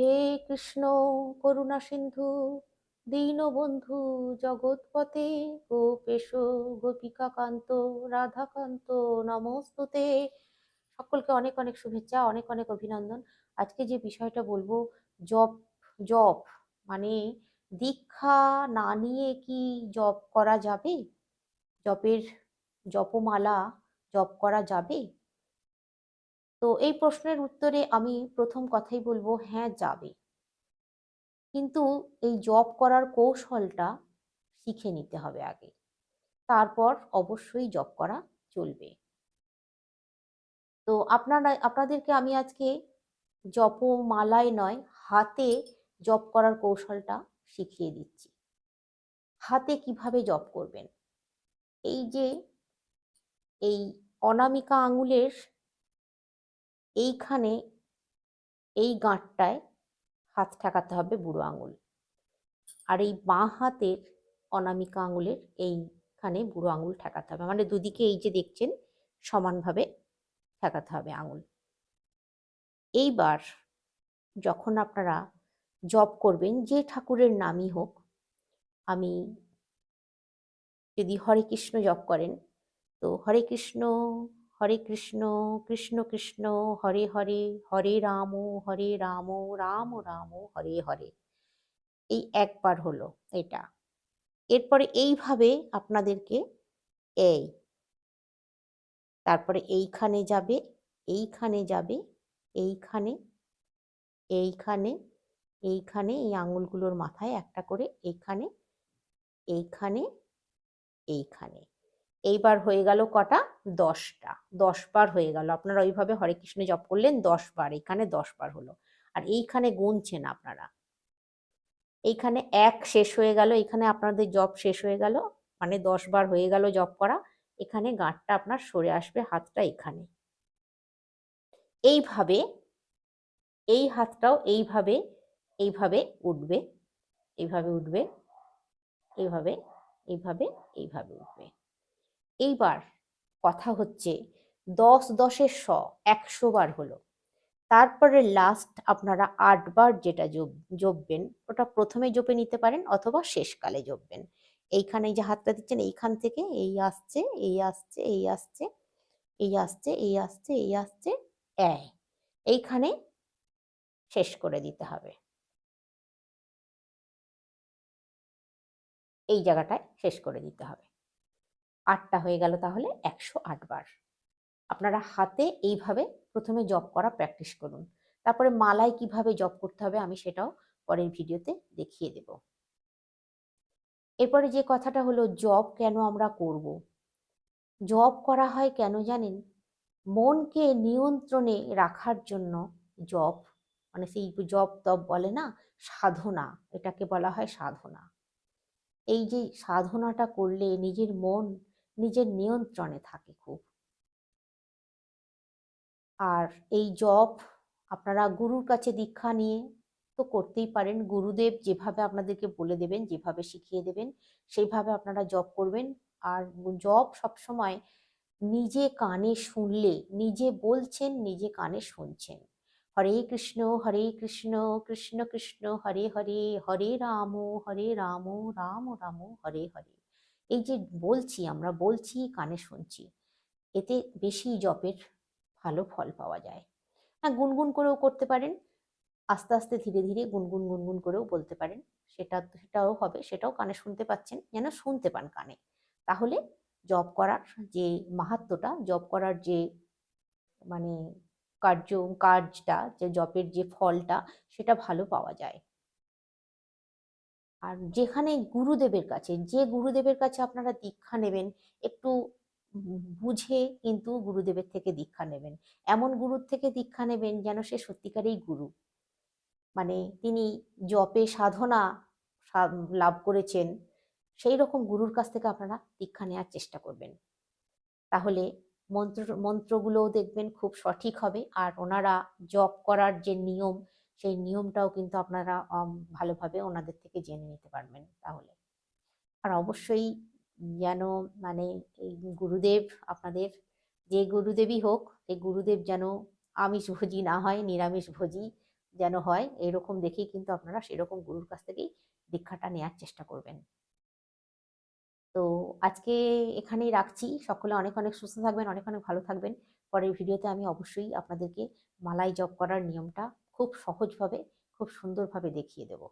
হে কৃষ্ণ করুণা সিন্ধু দীনবন্ধু জগৎপতে গোপেশ গোপিকা কান্ত রাধাকান্ত, নমস্তুতে। সকলকে অনেক অনেক শুভেচ্ছা, অনেক অনেক অভিনন্দন। আজকে যে বিষয়টা বলব, জপ জপ মানে দীক্ষা না নিয়ে কি জপ করা যাবে? জপের জপমালা জপ করা যাবে? তো এই প্রশ্নের উত্তরে আমি প্রথম কথাই বলব হ্যাঁ যাবে। কিন্তু এই জব করার কৌশলটা শিখে নিতে হবে আগে। তারপর অবশ্যই জব করা চলবে। তো আপনারা, আপনাদেরকে আমি আজকে জপমালায় নয়, হাতে জব করার কৌশলটা শিখিয়ে দিচ্ছি। হাতে কীভাবে জব করবেন? এই যে, এই অনামিকা আঙুলের এইখানে এই গাঁটটায় হাত ঠেকাতে হবে বুড়ো আঙুল। আর এই বাঁ হাতের অনামিকা আঙুলের এইখানে বুড়ো আঙুল ঠেকাতে হবে। মানে দুদিকে এই যে দেখছেন, সমানভাবে ঠেকাতে হবে আঙুল। এইবার যখন আপনারা জপ করবেন, যে ঠাকুরের নামই হোক, আমি যদি হরে কৃষ্ণ জপ করেন, তো হরে কৃষ্ণ হরে কৃষ্ণ কৃষ্ণ কৃষ্ণ, হরে হরে হরে রাম হরে রাম রাম রাম, হরে হরে। এই একবার হলো এটা। এরপরে এইভাবে আপনাদেরকে এই, তারপরে এইখানে যাবে এইখানে যাবে, এইখানে এইখানে এইখানে, এই আঙুলগুলোর মাথায় একটা করে এইখানে এইখানে এইখানে। এইবার হয়ে গেল কটা? দশটা। দশ বার হয়ে গেল। আপনারা ওইভাবে হরে কৃষ্ণ জপ করলেন দশ বার। এখানে দশ বার হলো। আর এইখানে গুনছেন আপনারা। এইখানে এক শেষ হয়ে গেল। এখানে আপনাদের জপ শেষ হয়ে গেল। মানে দশ বার হয়ে গেল জপ করা। এখানে গাঁটটা আপনার সরে আসবে হাতটা এখানে। এইভাবে, এই হাতটাও এইভাবে এইভাবে উঠবে। এইভাবে উঠবে। এইভাবে এইভাবে এইভাবে উঠবে। এইবার কথা হচ্ছে দশ দশের শ, একশো বার হলো। তারপরে লাস্ট আপনারা আটবার যেটা জপবেন ওটা প্রথমে জপে নিতে পারেন অথবা শেষকালে জপবেন। এইখানে যে হাতটা দিচ্ছেন, এইখান থেকে এই আসছে এই আসছে এই আসছে এই আসছে এই আসছে এই আসছে, এই। এইখানে শেষ করে দিতে হবে। এই জায়গাটায় শেষ করে দিতে হবে। আটটা হয়ে গেল তাহলে একশো বার। আপনারা হাতে এইভাবে প্রথমে জব করা প্র্যাকটিস করুন। তারপরে মালায় কীভাবে জব করতে হবে আমি সেটাও পরের ভিডিওতে দেখিয়ে দেব। এরপরে যে কথাটা হলো জব কেন আমরা করব? জব করা হয় কেন জানেন? মনকে নিয়ন্ত্রণে রাখার জন্য জব মানে সেই জব তব বলে না, সাধনা, এটাকে বলা হয় সাধনা। এই যে সাধনাটা করলে নিজের মন নিজের নিয়ন্ত্রণে থাকে খুব। আর এই জপ আপনারা গুরুর কাছে দীক্ষা নিয়ে তো করতেই পারেন। গুরুদেব যেভাবে আপনাদেরকে বলে দেবেন, যেভাবে শিখিয়ে দেবেন, সেইভাবে আপনারা জপ করবেন। আর জপ সবসময় নিজে কানে শুনলে, নিজে বলছেন, নিজে কানে শুনছেন। হরে কৃষ্ণ হরে কৃষ্ণ কৃষ্ণ কৃষ্ণ, হরে হরে হরে রাম হরে রাম রাম রাম, হরে হরে। এই যে বলছি, আমরা বলছি, কানে শুনছি, এতে বেশি জপের ভালো ফল পাওয়া যায়। হ্যাঁ গুনগুন করেও করতে পারেন, আস্তে আস্তে ধীরে ধীরে গুনগুন গুনগুন করেও বলতে পারেন। সেটা, সেটাও হবে, সেটাও কানে শুনতে পাচ্ছেন, যেন শুনতে পান কানে। তাহলে জব করার যে মাহাত্মটা জব করার যে মানে কার্য, কাজটা, যে জবের যে ফলটা, সেটা ভালো পাওয়া যায়। আর যেখানে গুরুদেবের কাছে, যে গুরুদেবের কাছে আপনারা দীক্ষা নেবেন, একটু বুঝে কিন্তু গুরুদেবের থেকে দীক্ষা নেবেন। এমন গুরুর থেকে দীক্ষা নেবেন যেন সে সত্যিকারেই গুরু। মানে তিনি জপে সাধনা লাভ করেছেন, সেই রকম গুরুর কাছ থেকে আপনারা দীক্ষা নেওয়ার চেষ্টা করবেন। তাহলে মন্ত্র, মন্ত্রগুলোও দেখবেন খুব সঠিক হবে। আর ওনারা জপ করার যে নিয়ম সেই নিয়মটাও কিন্তু আপনারা ভালোভাবে ওনাদের থেকে জেনে নিতে পারবেন তাহলে। আর অবশ্যই যেন মানে এই গুরুদেব আপনাদের, যে গুরুদেবই হোক সেই গুরুদেব যেন আমিষ ভোজি না হয়, নিরামিষ ভোজি যেন হয়, এরকম দেখেই কিন্তু আপনারা সেরকম গুরুর কাছ থেকেই দীক্ষাটা নেওয়ার চেষ্টা করবেন। তো আজকে এখানেই রাখছি। সকলে অনেক অনেক সুস্থ থাকবেন, অনেক অনেক ভালো থাকবেন। পরের ভিডিওতে আমি অবশ্যই আপনাদেরকে মালাই জপ করার নিয়মটা খুব সহজভাবে খুব সুন্দরভাবে দেখিয়ে দেবো।